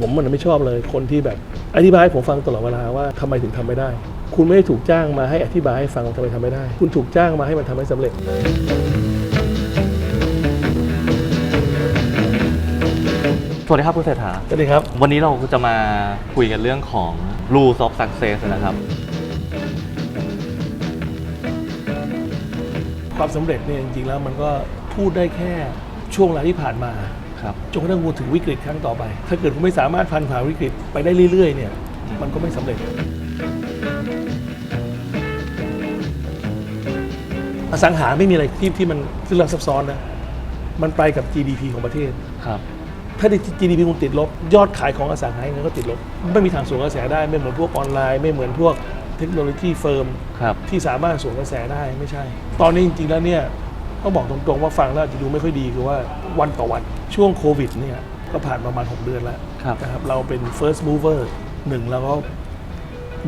ผมมันไม่ชอบเลยคนที่แบบอธิบายให้ผมฟังตลอดเวลาว่าทำไมถึงทำไม่ได้ คุณไม่ได้ถูกจ้างมาให้อธิบายให้ฟังว่าทำไมทำไม่ได้ คุณถูกจ้างมาให้มันทำให้สำเร็จสวัสดีครับคุณเศรษฐา สวัสดีครับ วันนี้เราจะมาคุยกันเรื่องของ rules of success นะครับ ความสำเร็จเนี่ยจริงๆแล้วมันก็พูดได้แค่ช่วงเวลาที่ผ่านมา ครับจนกระทั่งคุณถึงวิกฤตครั้งต่อไป ถ้าเกิดคุณไม่สามารถผ่านผ่านวิกฤตไปได้เรื่อยๆเนี่ยมันก็ไม่สำเร็จ อสังหาไม่มีอะไรที่ที่มันที่เราซับซ้อนนะมันไปกับ GDP ของประเทศ ครับ ถ้า GDP คุณติดลบ ยอดขายของอสังหาเงินก็ติดลบ ไม่มีทางสวนกระแสได้ไม่เหมือนพวกออนไลน์ไม่เหมือนพวกเทคโนโลยีเฟิร์ม ครับ ที่สามารถสวนกระแสได้ไม่ใช่ ตอนนี้จริงๆแล้วเนี่ย ต้องบอกตรงๆว่าฟังแล้วอาจจะดูไม่ค่อยดีคือว่าวันต่อวันช่วงโควิดเนี่ยก็ผ่านประมาณ 6 เดือนแล้วครับนะครับเราเป็น first mover หนึ่งเราก็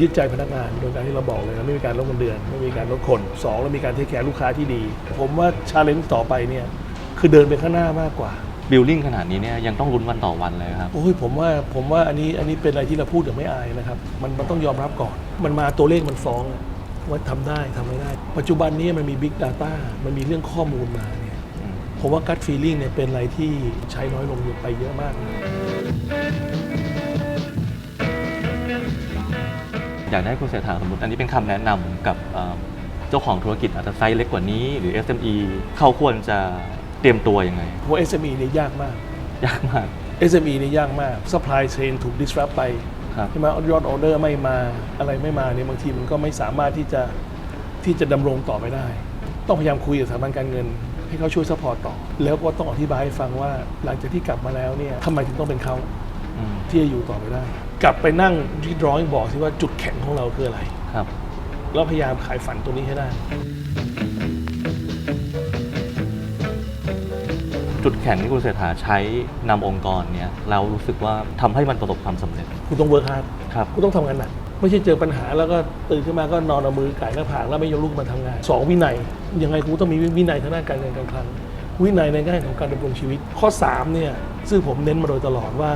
ยึดใจพนักงานโดยการที่เราบอกเลยนะไม่มีการลดเงินเดือน ไม่มีการลดคนสองเรามีการเทคแคร์ลูกค้าที่ดี ผมว่าชาเลนจ์ต่อไปเนี่ยคือเดินไปข้างหน้ามากกว่า building ขนาดนี้เนี่ยยังต้องลุ้นวันต่อวันเลยครับโอ้ยผมว่าผมว่าอันนี้อันนี้เป็นอะไรที่เราพูดอย่างไม่อายนะครับมันมันต้องยอมรับก่อน มันมาตัวเลขมันฟ้องอะ ว่าทำได้ทำไม่ได้ ปัจจุบันนี้มันมี Big Data มันมีเรื่องข้อมูลมาเนี่ยอืมผมว่า gut feeling เนี่ยเป็นอะไรที่ใช้น้อยลงไปเยอะมากนะอยากได้คุณเศรษฐาสมมติ อันนี้เป็นคำแนะนำกับเอ่อเจ้าของธุรกิจอาจจะไซส์เล็กกว่านี้ หรือ SME เขาควรจะเตรียมตัวยังไงผมว่า SME เนี่ยยากมาก ยากมาก SME เนี่ยยากมาก supply chain ถูก disrupt ไปครับ ใช่ไหมยอดออเดอร์ไม่มาอะไรไม่มาเนี่ยบางทีมันก็ไม่สามารถที่จะที่จะดำรงต่อไปได้ ต้องพยายามคุยกับสถาบันการเงิน ให้เขาช่วยซัพพอร์ตต่อ แล้วก็ต้องอธิบายให้ฟังว่าหลังจากที่กลับมาแล้วเนี่ยทำไมถึงต้องเป็นเขาอืมที่จะอยู่ต่อไปได้ กลับไปนั่งที่ drawing board สิว่าจุดแข็งของเราคืออะไรครับแล้วพยายามขายฝันตัวนี้ให้ได้ จุดแข็งที่คุณเศรษฐาใช้นำองค์กรเนี่ยเรารู้สึกว่าทำให้มันประสบความสำเร็จคุณต้อง work hard ครับคุณต้องทำงานหนักไม่ใช่เจอปัญหาแล้วก็ตื่นขึ้นมาก็นอนเอามือไก่หน้าผากแล้วไม่ยกลุกมาทำงานสองวินัยยังไงคุณต้องมีวินัยทางด้านการเงินการคลังวินัยในด้านของการดำรงชีวิต ข้อ3เนี่ยซึ่งผมเน้นมาโดยตลอดว่า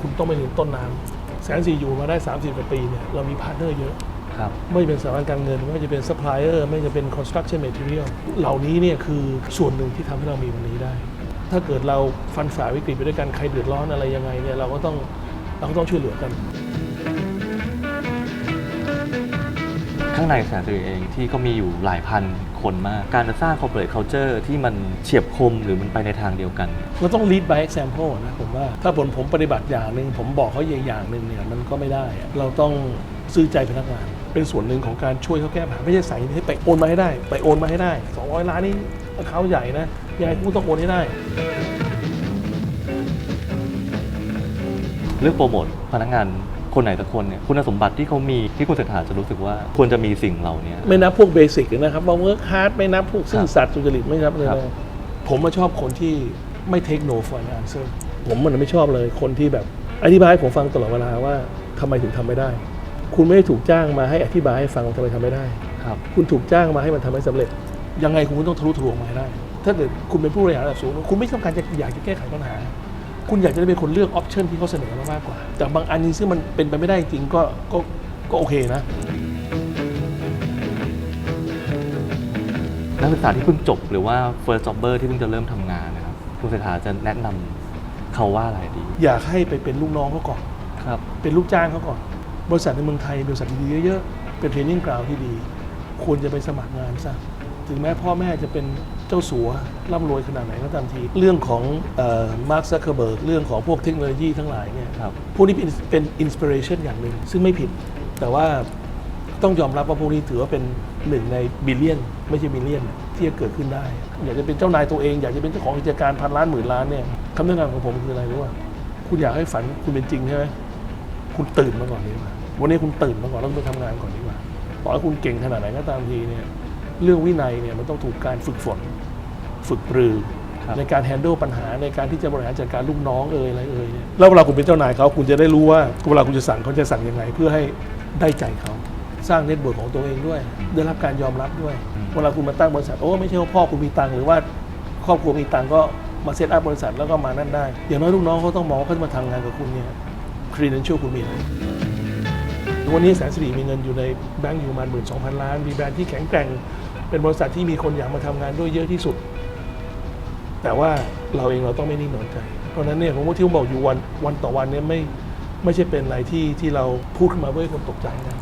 คุณต้องไม่ลืมต้นน้ำแสนสี่อยู่มาได้ 30กว่าปีเนี่ยเรามีพาร์ทเนอร์เยอะ ครับ ไม่ว่าจะเป็นสถาบันการเงิน ไม่ว่าจะเป็นซัพพลายเออร์ไม่ว่าจะเป็น construction material เหล่านี้เนี่ยคือส่วนหนึ่งที่ทำให้เรามีวันนี้ได้ ถ้าเกิดเราฟันฝ่าวิกฤตไปด้วยกันใครเดือดร้อนอะไรยังไงเนี่ยเราก็ต้องเราก็ต้องช่วยเหลือกัน ข้างในแสนสิริเองที่ก็มีอยู่หลายพันคนมาก การจะสร้าง corporate culture ที่มันเฉียบคมหรือมันไปในทางเดียวกัน เราต้อง lead by example นะผมว่า ถ้าผลผมปฏิบัติอย่างหนึ่งผมบอกเขาอย่างอย่างหนึ่งเนี่ยมันก็ไม่ได้อะเราต้องซื้อใจพนักงานเป็นส่วนหนึ่งของการช่วยเขาแก้ปัญหาไม่ใช่ใส่ให้ไปโอนมาให้ได้ ไปโอนมาให้ได้ 200 ล้านนี่เขาใหญ่นะ ยังไงกูต้องโอนให้ได้เรื่องโปรโมทพนักงานคนไหนสักคนเนี่ยคุณสมบัติที่เขามีที่คุณเศรษฐาจะรู้สึกว่าควรจะมีสิ่งเหล่านี้ไม่นับพวกเบสิกนะครับว่า work hard ไม่นับพวกซื่อสัตย์สุจริตไม่นับเลยครับนะผมมาชอบคนที่ไม่ take no for an answer ผมมันไม่ชอบเลยคนที่แบบอธิบายให้ผมฟังตลอดเวลาว่าทำไมถึงทำไม่ได้ คุณไม่ได้ถูกจ้างมาให้อธิบายให้ฟังว่าทำไมทำไม่ได้ครับ คุณถูกจ้างมาให้มันทำให้สำเร็จ ยังไงคุณก็ต้องทะลุทะลวงมาให้ได้ ถ้าเกิดคุณเป็นผู้บริหารระดับสูง คุณไม่ต้องการจะอยากจะแก้ไขปัญหา คุณอยากจะได้เป็นคนเลือกออปชันที่เขาเสนอมามากกว่า แต่บางอันนี้ซึ่งมันเป็นไปไม่ได้จริงๆก็ก็ก็โอเคนะ นักศึกษาที่เพิ่งจบหรือว่า first jobber ที่เพิ่งจะเริ่มทำงานนะครับคุณเศรษฐาจะแนะนำเขาว่าอะไรดีอยากให้ไปเป็นลูกน้องเขาก่อน ครับ เป็นลูกจ้างเขาก่อน บริษัทในเมืองไทยบริษัทดีๆเยอะๆ เป็นเทรนนิ่งกราวที่ดี ควรจะไปสมัครงานซะ ถึงแม้พ่อแม่จะเป็นเจ้าสัวร่ำรวยขนาดไหนก็ตามที เรื่องของมาร์คซักเคอร์เบิร์กเรื่องของพวกเทคโนโลยีทั้งหลายเนี่ยครับพวกนี้เป็นเป็นอินสปิเรชันอย่างหนึ่ง ซึ่งไม่ผิด แต่ว่าต้องยอมรับว่าพวกนี้ถือว่าเป็นหนึ่งในบิลเลียน ไม่ใช่มิลเลียน ที่จะเกิดขึ้นได้ อยากจะเป็นเจ้านายตัวเอง อยากจะเป็นเจ้าของกิจการพันล้านหมื่นล้านเนี่ยคำแนะนำของผมคืออะไรรู้ป่ะคุณอยากให้ฝันคุณเป็นจริงใช่ไหมคุณตื่นมาก่อนดีกว่าวันนี้คุณตื่นมาก่อนแล้วคุณไปทำงานก่อนดีกว่าต่อให้คุณเก่งขนาดไหนก็ตามทีเนี่ย เรื่องวินัยเนี่ยมันต้องถูกการฝึกฝน ฝึกปรือครับในการแฮนด์ลปัญหาในการที่จะบริหารจัดการลูกน้องเอ่ยอะไรเอ่ยเนี่ยแล้วเวลาคุณเป็นเจ้านายเขาคุณจะได้รู้ว่าเวลาคุณจะสั่งเขาจะสั่งยังไง เพื่อให้ได้ใจเขาสร้างเน็ตเวิร์กของตัวเองด้วย ได้รับการยอมรับด้วย เวลาคุณมาตั้งบริษัทโอ้ไม่ใช่ว่าพ่อคุณมีตังค์หรือว่าครอบครัวมีตังค์ก็มาเซตอัพบริษัทแล้วก็มานั่นได้ อย่างน้อยลูกน้องเขาต้องมองว่าเขาจะมาทำงานกับคุณเนี่ย credential คุณมีอะไรวันนี้แสนสิริมีเงินอยู่ในแบงก์อยู่ประมาณหมื่นสองพันล้าน มีแบรนด์ที่แข็งแกร่ง เป็นบริษัทที่มีคนอยากมาทำงานด้วยเยอะที่สุด แต่ว่าเราเองเราต้องไม่นิ่งนอนใจ เพราะฉะนั้นเนี่ยผมว่าที่ผมบอกอยู่วันวันต่อวันเนี่ยไม่ไม่ใช่เป็นอะไรที่ที่เราพูดขึ้นมาเพื่อให้คนตกใจนะ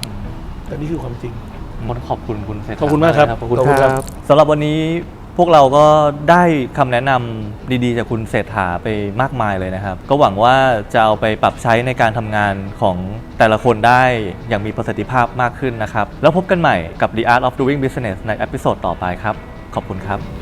แต่นี่คือความจริงมดขอบคุณคุณเศรษฐาขอบคุณมากครับขอบคุณขอบคุณคครัรับบสำหรับวันนี้พ วกเราก็ได้คำแนะนำดีๆ จากคุณเศรษฐาไปมากมายเลยนะครับ ก็หวังว่าจะเอาไปปรับใช้ในการทำงานของแต่ละคนได้อย่างมีประสิทธิภาพมากขึ้นนะครับ แล้วพบกันใหม่กับ The Art of Doing Business ในอพิโซดต่อไปครับ ขอบคุณครับ